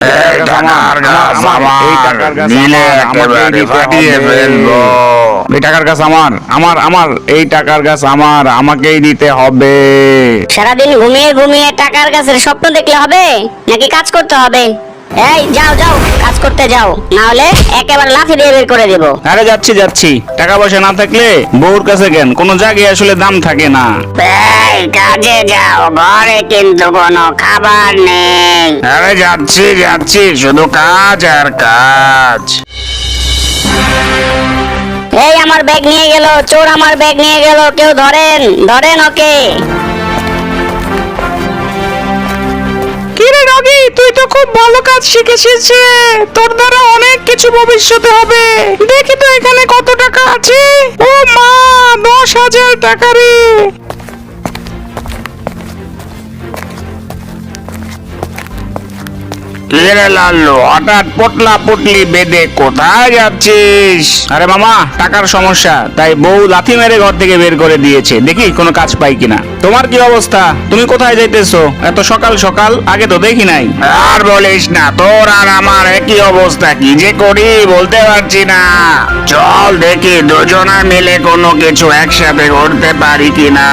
এই টাকার গাছ আমার আমাকেই দিতে হবে। ফেলব। এই টাকার গাছ আমার আমার আমার এই টাকার গাছ আমার আমাকেই দিতে হবে। সারাদিন ঘুমিয়ে ঘুমিয়ে টাকার গাছের স্বপ্ন দেখলে হবে? নাকি কাজ করতে হবে? এই যাও যাও করতে যাও। না হলে একেবারে লাথি দিয়ে বের করে দেব। আরে যাচ্ছি যাচ্ছি। টাকা পয়সা না থাকলে বউর কাছে কেন? কোনো জায়গায় আসলে দাম থাকে না। এই কাজে যাও ঘরে কিন্তু কোনো খাবার নেই। আরে যাচ্ছি যাচ্ছি শুধু কাজ আর কাজ। এই আমার ব্যাগ নিয়ে গেল চোর আমার ব্যাগ নিয়ে গেল কেউ ধরেন ধরেন ওকে। তুই তো খুব ভালো কাজ শিখেছিস যে তোর দ্বারা অনেক কিছু ভবিষ্যতে হবে। দেখি তো এখানে কত টাকা আছে। ও মা, দশ হাজার টাকা রে। কিরে লাল্লু হঠাৎ পটলা পটলি বেঁধে কোথায় যাচ্ছিস? আরে মামা টাকার সমস্যা তাই বউ লাথি মেরে ঘর থেকে বের করে দিয়েছে। দেখি কোনো কাজ পাই কিনা। তোমার কি অবস্থা? তুমি কোথায় যাইতেছো? এত সকাল সকাল আগে তো দেখি নাই। আর বলিস না তোর আর আমার একই অবস্থা কি যে করি বলতে পারছি না। চল দেখি দুজনা মিলে কোনো কিছু একসাথে করতে পারি কিনা।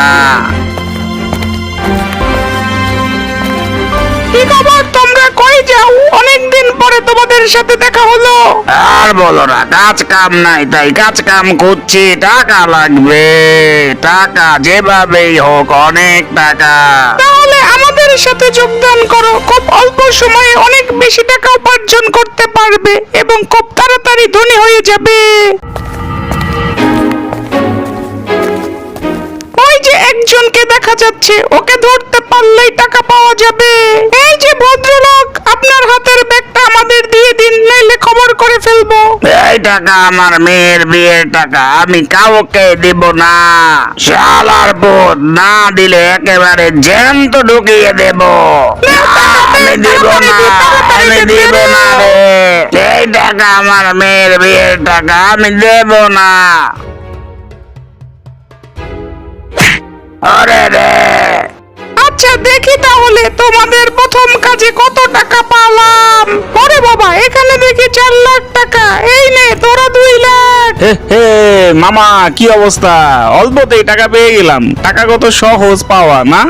কি খবর? অনেকদিন পরে তোমাদের সাথে দেখা হলো। আর বলো না কাজ কাম নাই তাই কাজ কাম করছি টাকা লাগবে টাকা যেভাবেই হোক অনেক টাকা। তাহলে আমাদের সাথে যোগদান করো খুব অল্প সময়ে অনেক বেশি টাকা উপার্জন করতে পারবে এবং খুব তাড়াতাড়ি ধনী হয়ে যাবে। ওই যে একজনকে দেখা যাচ্ছে ওকে ধরতে পারলেই টাকা পাওয়া যাবে। এই যে ভদ্রলোক আপনার হাতের ব্যাগটা আমাদের দিয়ে দিন নাইলে খবর করে ফেলব। এই টাকা আমার মেয়ের বিয়ের টাকা আমি কাউকে দিব না। শালার পুত না দিলে একেবারে জ্যান্ত ঢুকিয়ে দেব। আমি দিব না আমি দিব না রে। এই টাকা আমার মেয়ের বিয়ের টাকা আমি দেব না। আরে রে। আচ্ছা দেখি তাহলে তোমাদের প্রথম কাজে কত টাকা পালাম? পরে বাবা, এখানে দেখি চার লাখ টাকা। এই নে, তোরা দুই লাখ। হে মামা, কি অবস্থা? অল্পতেই টাকা পেয়ে গেলাম। টাকা কত সহজ পাওয়া, না?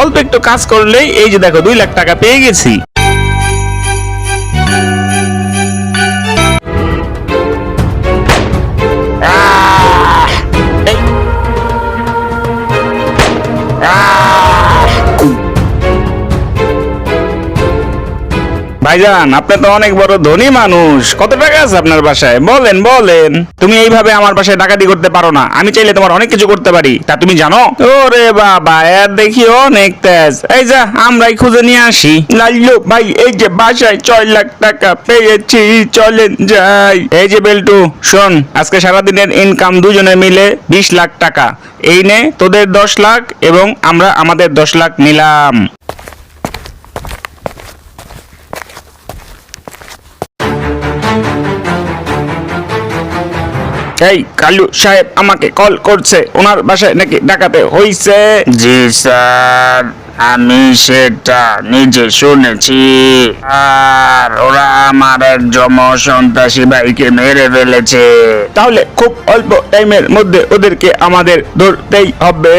অল্প একটু কাজ করলেই এই যে দেখো, দুই লাখ টাকা পেয়ে গেছি। ভাইজান, আপনি তো অনেক বড় ধনী মানুষ। কত টাকা আছে আপনার বাসায়? বলেন বলেন। তুমি এইভাবে আমার বাসায় ডাকাতি করতে পারো না। আমি চাইলে তোমার অনেক কিছু করতে পারি। তা তুমি জানো? ওরে বাবা, এর দেখি অনেক তেজ। এই যা, আমরাই খুঁজে নিয়ে আসি। লাল্লু ভাই, এই যে বাসায় ছয় লাখ টাকা পেয়েছি, চলেন যাই। এই যে বেল্টু, শোন, আজকে সারাদিনের ইনকাম দুজনে মিলে বিশ লাখ টাকা। এই নে, তোদের দশ লাখ এবং আমরা আমাদের দশ লাখ নিলাম। এই কালু সাহেব আমাকে কল করছে। ওনার বাসায় নাকি ডাকাতে হইছে। জি স্যার। আমি সেটা নিজে শুনেছি। আর ওরা আমার এক জম সন্ত্রাসী ভাইকে মেরে ফেলেছে। তাহলে খুব অল্প টাইমের মধ্যে ওদেরকে আমাদের ধরতেই হবে।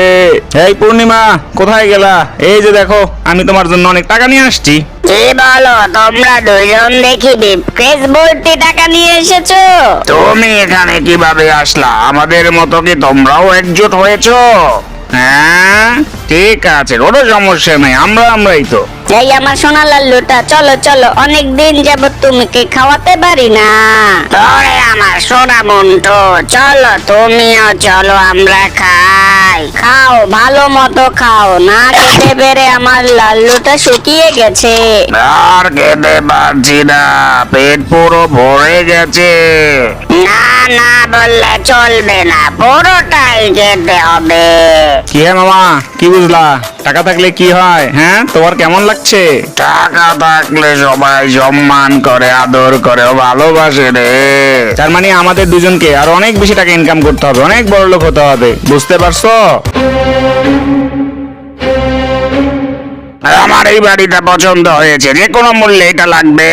এই পূর্ণিমা কোথায় গেলা? এই যে দেখো আমি তোমার জন্য অনেক টাকা নিয়ে আসছি। কি বলো তোমরা দুজন দেখি বিপ্রেস ভর্তি টাকা নিয়ে এসেছ? তুমি এখানে কীভাবে আসলা? আমাদের মতো কি তোমরাও একজোট হয়েছো? হ্যাঁ ঠিক আছে, কোনো সমস্যা নেই, আমরা আমরাই তো। এই আমার সোনা লাল্লুটা চলো চলো, অনেক দিন যাবত তুমিকে খাওয়াতে পারি না। তোরে আমার সোনা মন্টু চলো, তুমিও চলো, আমরা খাই। খাও ভালো মতো খাও। না খেতে পেরে আমার লাল্লুটা শুকিয়ে গেছে। আর খেতে পারছি না পেট পুরো ভরে গেছে। না না বললে চলবে না পুরোটাই খেতে হবে। কি মামা কি বুঝলা? টাকা থাকলে কি হয় হ্যাঁ? তোমার কেমন লাগছে? টাকা থাকলে সবাই সম্মান করে আদর করে ভালোবাসে রে। তার মানে আমাদের দুজনকে আর অনেক বেশি টাকা ইনকাম করতে হবে অনেক বড় লোক হতে হবে বুঝতে পারছ? আমার এই বাড়িটা পছন্দ হয়েছে। যে কোনো মূল্যে এটা লাগবে।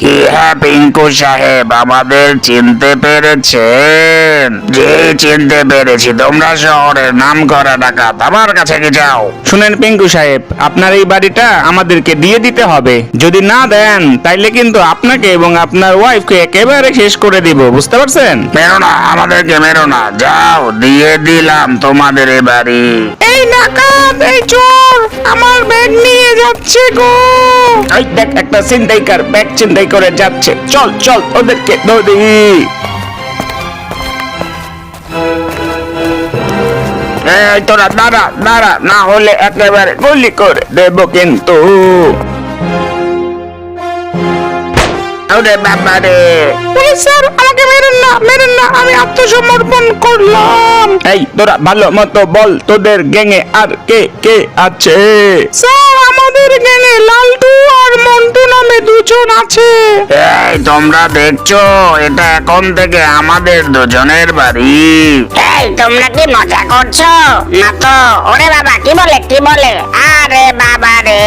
কি হ্যাঁ পিঙ্কু সাহেব আমাদের চিনতে পেরেছেন। যে চিনতে পেরেছি তোমরা শহরের নাম করা ডাকাত আমার কাছে কি যাও শুনেন পিঙ্কু সাহেব আপনার এই বাড়িটা আমাদেরকে দিয়ে দিতে হবে। যদি না দেন তাইলে কিন্তু আপনাকে এবং আপনার ওয়াইফকে একেবারে শেষ করে দিব বুঝতে পারছেন? মেরো না আমাদেরকে মেরো না। যাও দিয়ে দিলাম তোমাদের এ বাড়ি। এই ডাকাত এই চোর আমার ব্যাগ নিয়ে যাচ্ছে গো। দেখ, একটা করে যাচ্ছে। চল চল, ওদেরকে তোরা দাঁড়া দাঁড়া, না হলে একেবারে গুলি করে দেবো কিন্তু। ওরে বাবা রে পুলিশ স্যার আমাকে মেরেন না মেরেন না আমি আত্মসমর্পণ করলাম। এই তোরা ভালো মতো বল তোদের গ্যাংয়ে আর কে কে আছে? স্যার আমাদের গ্যাংয়ে লালটু আর মন্টু নামে দুজন আছে। এই তোমরা দেখছ এটা এখন থেকে আমাদের দুজনের বাড়ি। এই তোমরা কি মজা করছ? না তো ওরে বাবা কি বলে কি বলে? আরে বাবা রে।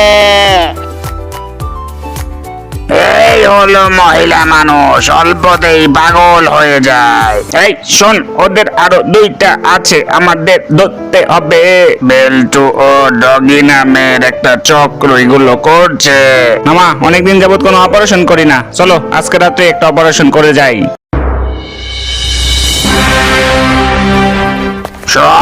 এই হলো মহিলা মানুষ, অল্পতেই পাগল হয়ে যায়। এই শোন, ওদের আরও দুইটা আছে, আমাদের ধরতে হবে। বেলটু ও ডগি নামের একটা চক্র এগুলো করছে। মামা, অনেকদিন যাবত কোনো অপারেশন করি না। চলো, আজকে রাত্রে একটা অপারেশন করে যাই।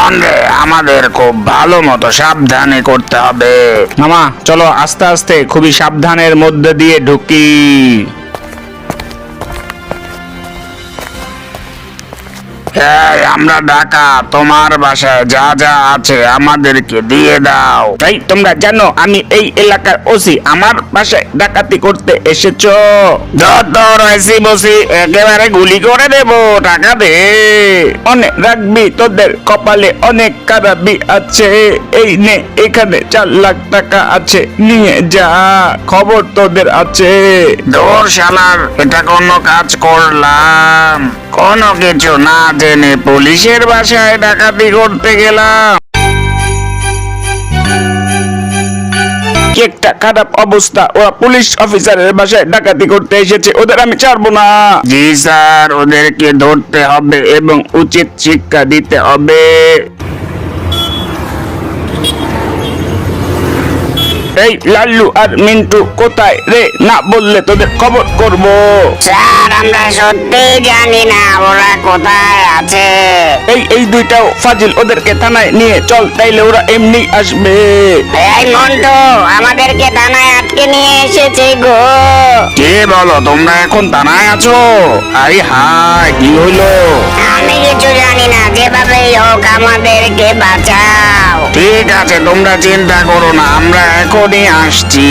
রে আমাদের খুব ভালো মতো সাবধানে করতে হবে। মামা, চলো আস্তে আস্তে খুবই সাবধানের মধ্যে দিয়ে ঢুকি। এই, আমরা ঢাকা, তোমার বাসায় যা যা আছে আমাদেরকে দিয়ে দাও। এই তোমরা জানো আমি এই এলাকার ওসি, আমার বাসায় ডাকাতি করতে এসেছ। যত রয়েছি বসি, একেবারে গুলি করে দেব, টাকা দে। অনেক রাখবি, তোদের কপালে অনেক কারাবি আছে। এই নে, এখানে চার লাখ টাকা আছে, নিয়ে যা, খবর তোদের আছে। দোর, শালার, এটা কোনো কাজ করলাম। কোনো কিছু না জেনে পুলিশের বাসায় ডাকাতি করতে গেলাম। একটা খারাপ অবস্থা, ওরা পুলিশ অফিসারের বাসায় ডাকাতি করতে এসেছে, ওদের আমি ছাড়বো না। জি স্যার, ওদেরকে ধরতে হবে এবং উচিত শিক্ষা দিতে হবে। এই লাল্লু আর মিন্টু কোথায় রে? না বললে তোদের খবর করব। স্যার আমরা সত্যি জানি না ওরা কোথায় আছে। এই এই দুইটাও ফাজিল ওদেরকে থানায় নিয়ে চল তাইলে ওরা এমনি আসবে। এই মন্টু আমাদেরকে থানায় নিয়ে এসেছে গো। কে বলো তোমরা এখন দানায় আছো? আই হাই কি হইল আমি কিছু জানি না যেভাবেই হোক আমাদেরকে বাঁচাও। ঠিক আছে তোমরা চিন্তা করো না আমরা এখনই আসছি।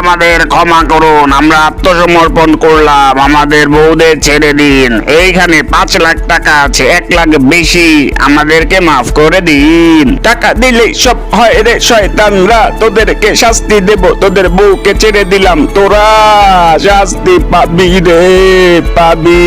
আমাদের ক্ষমা করুন, আমরা আত্মসমর্পণ করলাম, আমাদের বউদের ছেড়ে দিন। এইখানে পাঁচ লাখ টাকা আছে, এক লাখ বেশি আমাদেরকে মাফ করে দিন। টাকা দিলে সব হয় রে শয়তানরা, তোদেরকে শাস্তি দেব, তোদের বউকে ছেড়ে দিলাম, তোরা শাস্তি পাবি রে, পাবি।